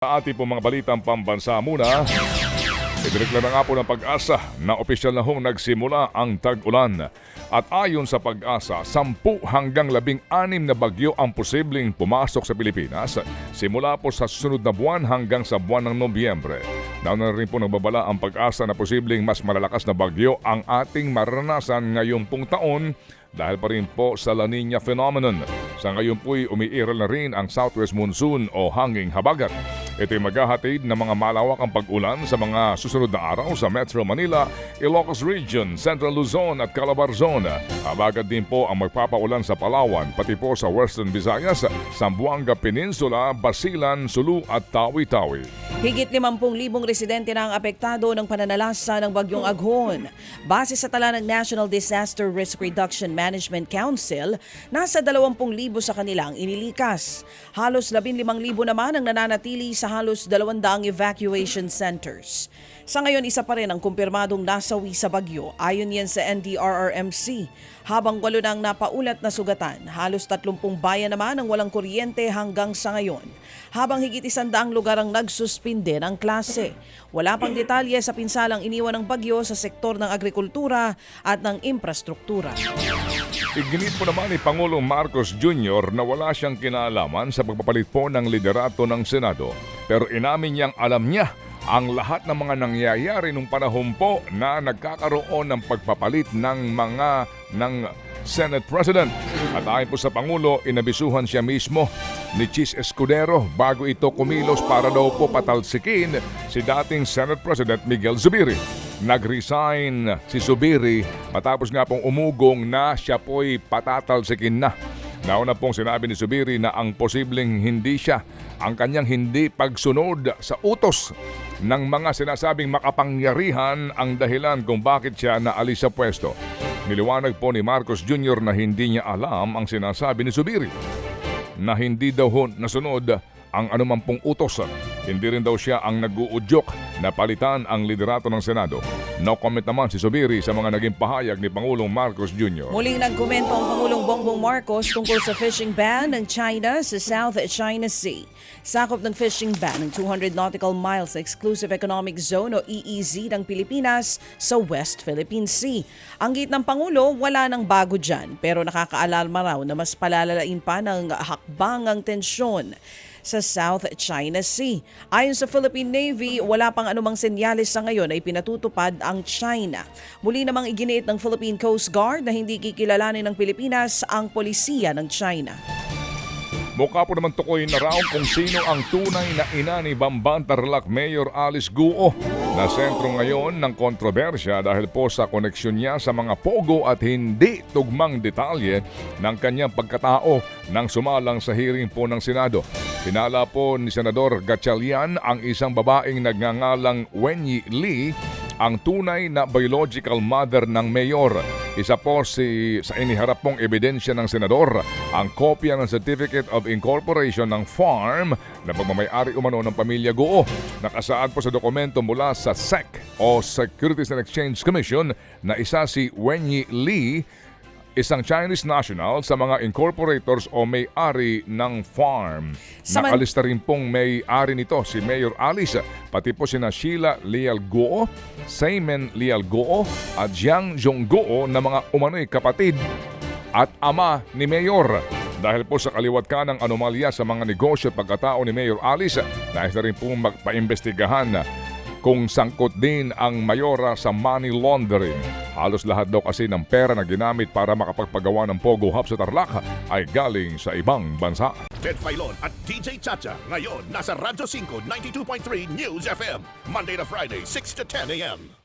Ating po mga balitang pambansa muna, idineklara nga po ng pag-asa na opisyal na hong nagsimula ang tag-ulan. At ayon sa pag-asa, 10 hanggang 16 na bagyo ang posibleng pumasok sa Pilipinas simula po sa susunod na buwan hanggang sa buwan ng Nobyembre. Nauna na rin po nagbabala ang pag-asa na posibleng mas malalakas na bagyo ang ating maranasan ngayong pong taon dahil pa rin po sa La Nina phenomenon. Sa ngayon po'y umiiral na rin ang southwest monsoon o hanging habagat. Ito'y maghahatid ng mga malawakang pag-ulan sa mga susunod na araw sa Metro Manila, Ilocos Region, Central Luzon at Calabar Zone. Habagat din po ang magpapaulan sa Palawan, pati po sa Western Visayas, Zamboanga Peninsula, Basilan, Sulu at Tawi-Tawi. Higit 50,000 residente na ang apektado ng pananalasa ng bagyong Aghon. Base sa tala ng National Disaster Risk Reduction Management Council, nasa 20,000 sa kanilang inilikas. Halos 15,000 naman ang nananatili sa halos 200 evacuation centers. Sa ngayon, isa pa rin ang kumpirmadong nasawi sa bagyo ayon yan sa NDRRMC. Habang walo nang napaulat na sugatan, halos 30 bayan naman ang walang kuryente hanggang sa ngayon. Habang higit isandaang lugar ang nagsuspinde ng klase. Wala pang detalye sa pinsalang iniwan ng bagyo sa sektor ng agrikultura at ng infrastruktura. Iginit po naman ni Pangulong Marcos Jr. na wala siyang kinalaman sa pagpapalit po ng liderato ng Senado. Pero inamin niyang alam niya ang lahat ng mga nangyayari nung panahon po na nagkakaroon ng pagpapalit ng mga ng Senate President. At ayon po sa Pangulo, inabisuhan siya mismo ni Chis Escudero bago ito kumilos para daw po patalsikin si dating Senate President Miguel Zubiri. Nag-resign si Zubiri matapos nga pong umugong na siya po'y patatalsikin na. Nauna pong sinabi ni Zubiri na ang posibleng hindi siya ang kanyang hindi pagsunod sa utos ng mga sinasabing makapangyarihan ang dahilan kung bakit siya naalis sa pwesto. Niliwanag po ni Marcos Jr. na hindi niya alam ang sinasabi ni Zubiri na hindi daw ho nasunod ang anumang pong utos. Hindi rin daw siya ang nag-uudyok na palitan ang liderato ng Senado. No comment naman si Zubiri sa mga naging pahayag ni Pangulong Marcos Jr. Muling nagkomento ang Pangulong Bongbong Marcos tungkol sa fishing ban ng China sa South China Sea. Sakop ng fishing ban ng 200 nautical miles Exclusive Economic Zone o EEZ ng Pilipinas sa West Philippine Sea. Ang git ng Pangulo, wala nang bago dyan pero nakakaalarma raw na mas palalalain pa ng hakbangang tensyon sa South China Sea. Ayon sa Philippine Navy, wala pang anumang senyales sa ngayon ay pinatutupad ang China. Muli namang iginiit ng Philippine Coast Guard na hindi kikilalanin ng Pilipinas ang polisiya ng China. Mukha po naman tukoy na raw kung sino ang tunay na ina ni Bamban Tarlac Mayor Alice Guo na sentro ngayon ng kontrobersya dahil po sa koneksyon niya sa mga pogo at hindi tugmang detalye ng kanyang pagkatao nang sumalang sa hearing po ng Senado. Pinala po ni Senador Gatchalian ang isang babaeng nagngangalang Wenyi Lee ang tunay na biological mother ng mayor. Isa po si sa iniharap pong ebidensya ng senador ang kopya ng Certificate of Incorporation ng farm na pagmamayari umano ng pamilya Goo. Nakasaad po sa dokumento mula sa SEC o Securities and Exchange Commission na isa si Wenyi Lee isang Chinese national sa mga incorporators o may-ari ng farm. Saman- Nakalista rin pong may-ari nito si Mayor Alice, pati po sina Sheila Lial Goo, Simon Lial Goo at Jiang Zhong Goo na mga umano'y kapatid at ama ni Mayor. Dahil po sa kaliwat ka ng anomalya sa mga negosyo at pagkatao ni Mayor Alice, nais na rin pong magpaimbestigahan kung sangkot din ang mayora sa money laundering. Halos lahat daw kasi ng pera na ginamit para makapagpagawa ng Pogo Hub sa Tarlac ay galing sa ibang bansa. Ted Filon at DJ Chacha. Ngayon, nasa Radyo 5, 92.3 News FM. Monday to Friday, 6 to 10 a.m.